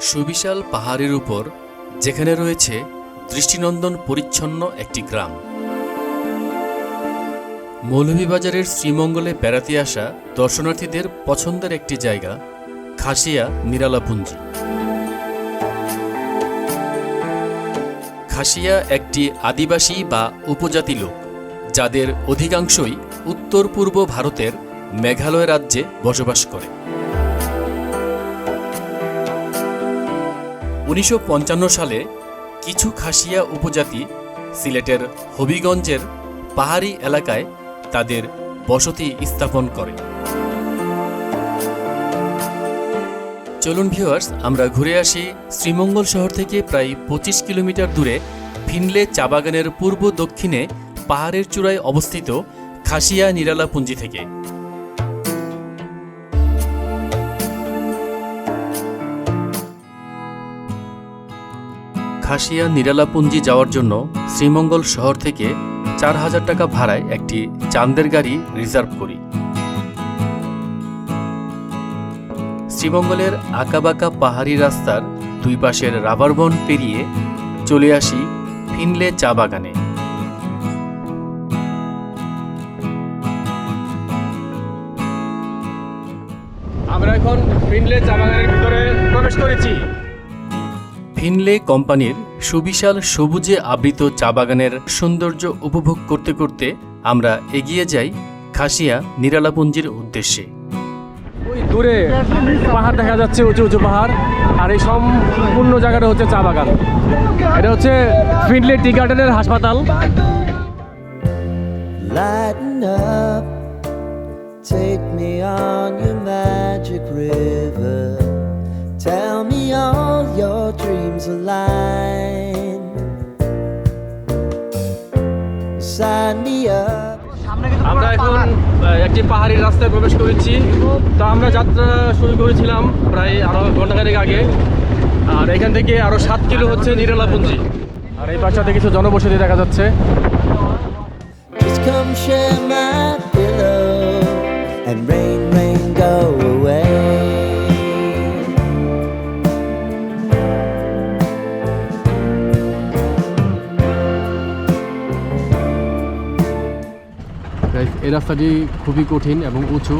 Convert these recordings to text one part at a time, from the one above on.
সুবিশাল পাহাড়ের উপর, যেখানে রয়েছে দৃষ্টিনন্দন পরিচ্ছন্ন একটি গ্রাম। মৌলভীবাজারের শ্রীমঙ্গলে বেড়াতে আসা দর্শনার্থীদের পছন্দের একটি জায়গা, খাসিয়া নিরালাপুঞ্জি। খাসিয়া একটি আদিবাসী বা উপজাতি লোক, যাদের অধিকাংশই উত্তর পূর্ব ভারতের মেঘালয় রাজ্যে বসবাস করে। উনিশশো পঞ্চান্ন সালে কিছু খাসিয়া উপজাতি সিলেটের হবিগঞ্জের পাহাড়ি এলাকায় তাদের বসতি স্থাপন করে। চলুন ভিউয়ার্স আমরা ঘুরে আসি শ্রীমঙ্গল শহর থেকে প্রায় পঁচিশ কিলোমিটার দূরে ফিনলে চা বাগানের পূর্ব দক্ষিণে পাহাড়ের চূড়ায় অবস্থিত খাসিয়া নিরালাপুঞ্জি থেকে। খাসিয়া নিরালাপুঞ্জি যাওয়ার জন্য শ্রীমঙ্গল শহর থেকে চার হাজার টাকা ভাড়ায় একটি চান্দের গাড়ি রিজার্ভ করি। শ্রীমঙ্গলের আঁকাবাঁকা পাহাড়ি রাস্তার দুই পাশের রাবার বন পেরিয়ে চলে আসি ফিনলে চা বাগানে। আমরা এখন ফিনলে চা বাগানের ভিতরে প্রবেশ করেছি। ফিনলে কোম্পানির সুবিশাল সবুজে আবৃত চা বাগানের সৌন্দর্য উপভোগ করতে করতে আমরা এগিয়ে যাই খাসিয়া নিরালাপুঞ্জির উদ্দেশ্যে। ওই দূরে পাহাড় দেখা যাচ্ছে উঁচু উঁচু পাহাড় আর এই সম্পূর্ণ জায়গাটা হচ্ছে চা বাগান। এটা হচ্ছে ফিনলে টি গার্ডেনের হাসপাতাল। Lighten up, take me on your magic river. Your dreams align. Sign me up. আমরা এখন একটি পাহাড়ি রাস্তায় প্রবেশ করেছি তো আমরা যাত্রা শুরু করেছিলাম প্রায় আরও ঘন্টাখানেক আগে আর এখান থেকে আরও সাত কিলো হচ্ছে নিরালাপুঞ্জি আর এই পাশটাতে কিছু জনবসতি দেখা যাচ্ছে and rain, rain, go এই রাস্তাটি খুবই কঠিন এবং উঁচু।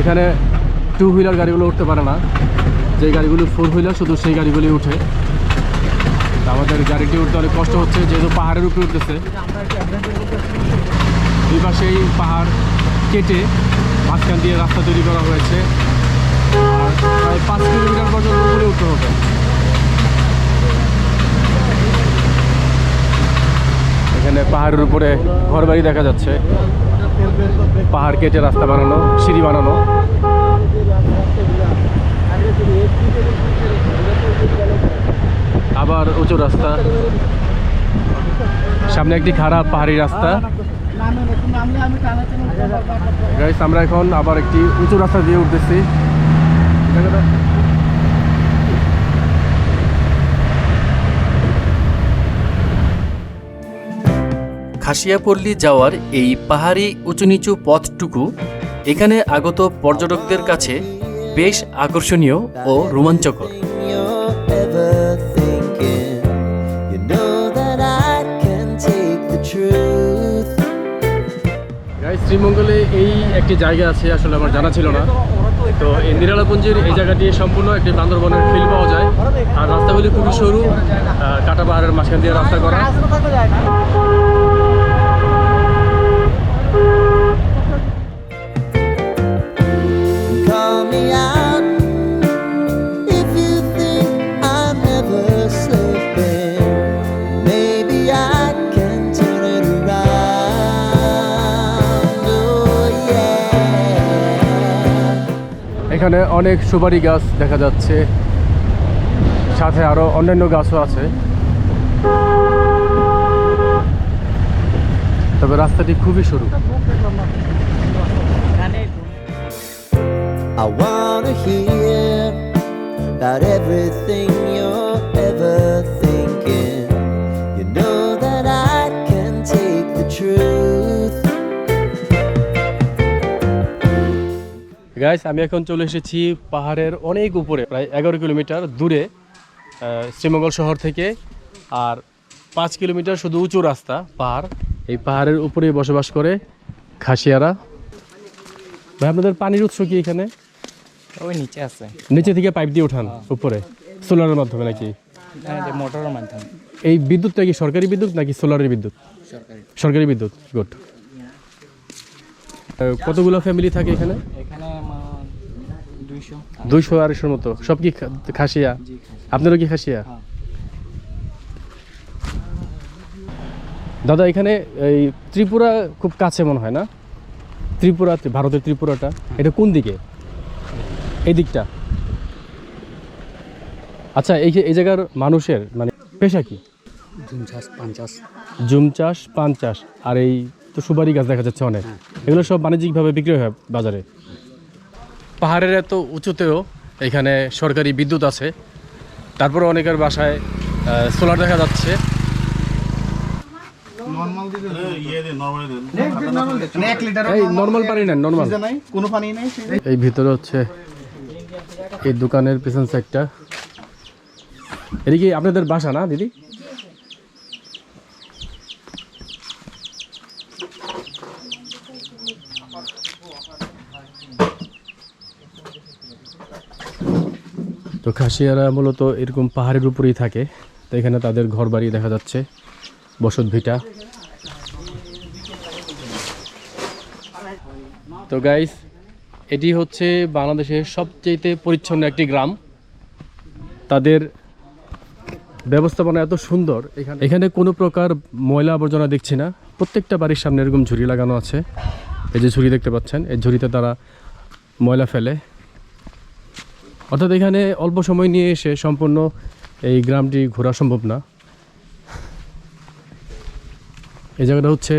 এখানে টু হুইলার গাড়িগুলো উঠতে পারে না। যে গাড়িগুলো ফোর হুইলার শুধু সেই গাড়িগুলি উঠে। আমাদের গাড়িটি উঠতে অনেক কষ্ট হচ্ছে, যেহেতু পাহাড়ের উপরে উঠতেছে। দুই পাশেই পাহাড় কেটে মাঝখান দিয়ে রাস্তা তৈরি করা হয়েছে। আর প্রায় পাঁচ কিলোমিটার পর্যন্ত উপরে উঠতে হবে। এখানে পাহাড়ের উপরে ঘরবাড়ি দেখা যাচ্ছে। পাহাড় কেটে রাস্তা বানানো, সিঁড়ি বানানো। আবার উঁচু রাস্তা। সামনে একটি খারাপ পাহাড়ি রাস্তা। আমরা এখন আবার একটি উঁচু রাস্তা দিয়ে উঠতেছি। খাসিয়াপল্লী যাওয়ার এই পাহাড়ি উঁচু নিচু পথটুকু এখানে আগত পর্যটকদের কাছে বেশ আকর্ষণীয় ও রোমাঞ্চকর। শ্রীমঙ্গলে এই একটি জায়গা আছে, আসলে আমার জানা ছিল না। তো এই নিরালাপুঞ্জির এই জায়গাটি সম্পূর্ণ একটি বান্দরবনের ফিল পাওয়া যায়। আর রাস্তাগুলি খুবই সরু কাটা পাহাড়ের মাঝখান দিয়ে রাস্তা করা। এখানে অনেক সুপারি গাছ দেখা যাচ্ছে। সাথে আরও অন্যান্য গাছও আছে। তবে রাস্তাটি খুবই সরু। I wanna hear about everything you're guys আমি এখন চলে এসেছি পাহাড়ের অনেক উপরে প্রায় এগারো কিলোমিটার দূরে শ্রীমঙ্গল শহর থেকে আর পাঁচ কিলোমিটার শুধু উঁচু রাস্তা পাহাড়। এই পাহাড়ের উপরে বসবাস করে খাসিয়ারা। ভাই আপনাদের পানির উৎস কি এখানে? ওই নিচে আছে। নিচে থেকে পাইপ দিয়ে উঠান উপরে। সোলারের মাধ্যমে নাকি? মোটরের মাধ্যমে। এই বিদ্যুৎটা কি সরকারি বিদ্যুৎ নাকি সোলারের বিদ্যুৎ? সরকারি। বিদ্যুৎ গুড কতগুলো ফ্যামিলি থাকে এখানে? দুইশো। আড়াইশোর মতো। সব কি খাসিয়া? আপনারও কি খাসিয়া? হ্যাঁ। দাদা এখানে এই ত্রিপুরা খুব কাছে মনে হয় না? ত্রিপুরা ভারতের ত্রিপুরাটা। এটা কোন দিকে? এই দিকটা। আচ্ছা এই এই জায়গার মানুষের মানে পেশা কি? ঝুম চাষ পান চাষ জুম চাষ পান চাষ আর এই তো সুপারি গাছ দেখা যাচ্ছে অনেক। এগুলো সব বাণিজ্যিকভাবে বিক্রি হয় বাজারে? পাহাড়ের এত উঁচুতেও এখানে সরকারি বিদ্যুৎ আছে। তারপরে অনেকের বাসায় সোলার দেখা যাচ্ছে। এই নর্মাল নর্মাল নাই কোনো পানি নাই এই ভিতরে হচ্ছে এই দোকানের পিছন সাইডটা এটা কি আপনাদের বাসা না দিদি? তো খাসিয়ারা মূলত এরকম পাহাড়ের উপরেই থাকে। তো এখানে তাদের ঘর বাড়ি দেখা যাচ্ছে, বসত ভিটা। তো গাইস এটি হচ্ছে বাংলাদেশের সবচেয়ে পরিচ্ছন্ন একটি গ্রাম। তাদের ব্যবস্থাপনা এত সুন্দর, এখানে এখানে কোনো প্রকার ময়লা আবর্জনা দেখছি না। প্রত্যেকটা বাড়ির সামনে এরকম ঝুড়ি লাগানো আছে। এই যে ঝুড়ি দেখতে পাচ্ছেন, এই ঝুড়িতে তারা ময়লা ফেলে। অর্থাৎ এখানে অল্প সময় নিয়ে এসে সম্পূর্ণ এই গ্রামটি ঘোরা সম্ভব না। এই জায়গাটা হচ্ছে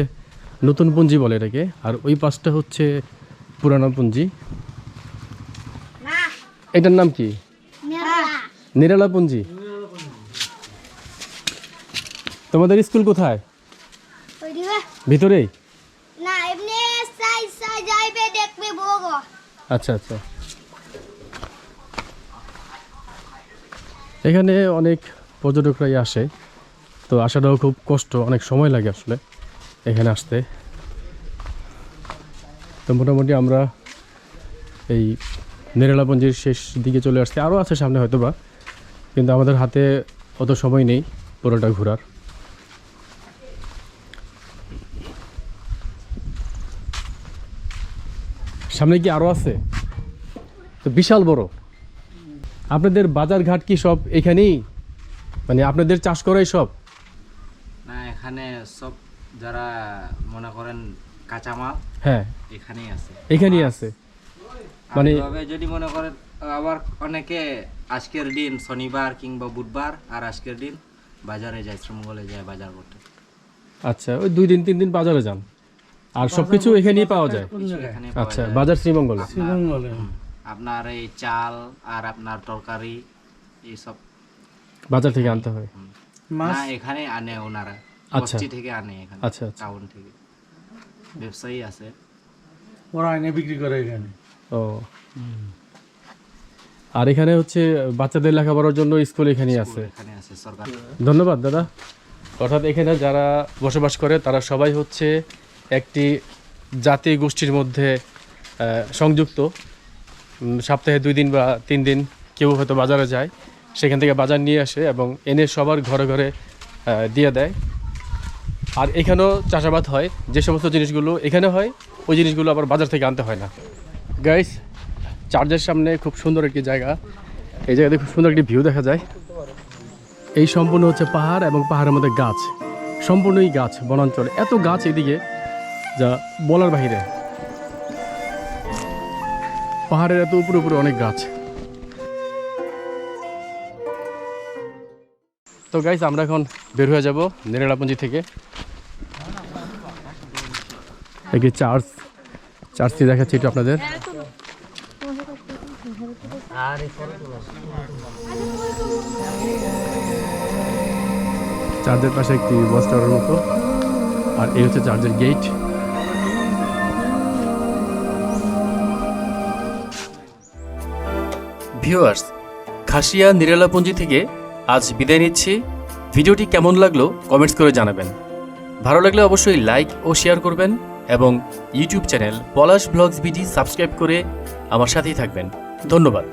নতুন পুঞ্জি বলে এটাকে আর ওই পাশটা হচ্ছে পুরানো পুঞ্জি। এটার নাম কি? নিরালা। পুঞ্জি। তোমাদের স্কুল কোথায়? বগো আচ্ছা আচ্ছা। এখানে অনেক পর্যটকরাই আসে, তো আসাটাও খুব কষ্ট, অনেক সময় লাগে আসলে এখানে আসতে। তো মোটামুটি আমরা এই নেরেলাপঞ্জির শেষ দিকে চলে আসছি। আরও আছে সামনে হয়তো বা কিন্তু আমাদের হাতে অত সময় নেই পুরোটা ঘোরার। সামনে কি আরও আছে? তো বিশাল বড়। আপনাদের বাজার ঘাট কি সব এখানেই? মানে আপনাদের চাষ করাই সব? না এখানে সব যারা মনে করেন কাঁচামাল হ্যাঁ। এখানেই আছে। এখানেই আছে। মানে- তবে যদি মনে করেন আবার অনেকে আজকের দিন শনিবার কিংবা বুধবার আর আজকের দিন বাজারে যায় শ্রমঙ্গলে যায় বাজার করতে। আচ্ছা ওই দুই দিন তিন দিন বাজারে যান। আর সবকিছু এখানেই পাওয়া যায়? এখানে আচ্ছা যায়। বাজার শ্রীমঙ্গলে। আপনার এই চাল আর আপনার তরকারি এইসব। বাজার থেকে আনতে হয়? না এখানে আনে ওনারা। আচ্ছা। বস্তি থেকে আনে এখানে আচ্ছা, আচ্ছা। টাউন থেকে। ব্যবসায়ী আছে। ওরা এনে বিক্রি করে এখানে। ও। আর এখানে হচ্ছে বাচ্চাদের লেখাপড়ার জন্য স্কুল এখানেই আছে? এখানে আছে ধন্যবাদ দাদা। অর্থাৎ এখানে যারা বসবাস করে তারা সবাই হচ্ছে একটি জাতি গোষ্ঠীর মধ্যে আহ, সংযুক্ত। সপ্তাহে দুই দিন বা তিন দিন কেউ হয়তো বাজারে যায়, সেখান থেকে বাজার নিয়ে আসে এবং এনে সবার ঘরে ঘরে দিয়ে দেয়। আর এখানেও চাষাবাদ হয়, যে সমস্ত জিনিসগুলো এখানে হয়, ওই জিনিসগুলো আবার বাজার থেকে আনতে হয় না। গাইস চার্জের সামনে খুব সুন্দর একটি জায়গা। এই জায়গাতে খুব সুন্দর একটি ভিউ দেখা যায়। এই সম্পূর্ণ হচ্ছে পাহাড় এবং পাহাড়ের মধ্যে গাছ। সম্পূর্ণই গাছ, বনাঞ্চল। এত গাছ এদিকে যা বলার বাহিরে। পাহাড়ের এত উপরে উপরে অনেক গাছ। তো গাইস আমরা এখন বের হয়ে যাব নেরেলাপুঞ্জি থেকে। একটি চার্চ, চার্চটি দেখাচ্ছি একটু আপনাদের। চার্চের পাশে একটি বস টাওয়ারের মতো। আর এই হচ্ছে চার্চের গেট ভিউয়ার্স, খাসিয়া নিরালাপুঞ্জি থেকে আজ বিদায় নিচ্ছি। ভিডিওটি কেমন লাগল কমেন্টস করে জানাবেন। ভালো লাগলে অবশ্যই লাইক ও শেয়ার করবেন এবং YouTube channel Palash blogs BD subscribe করে আমার সাথেই থাকবেন। ধন্যবাদ।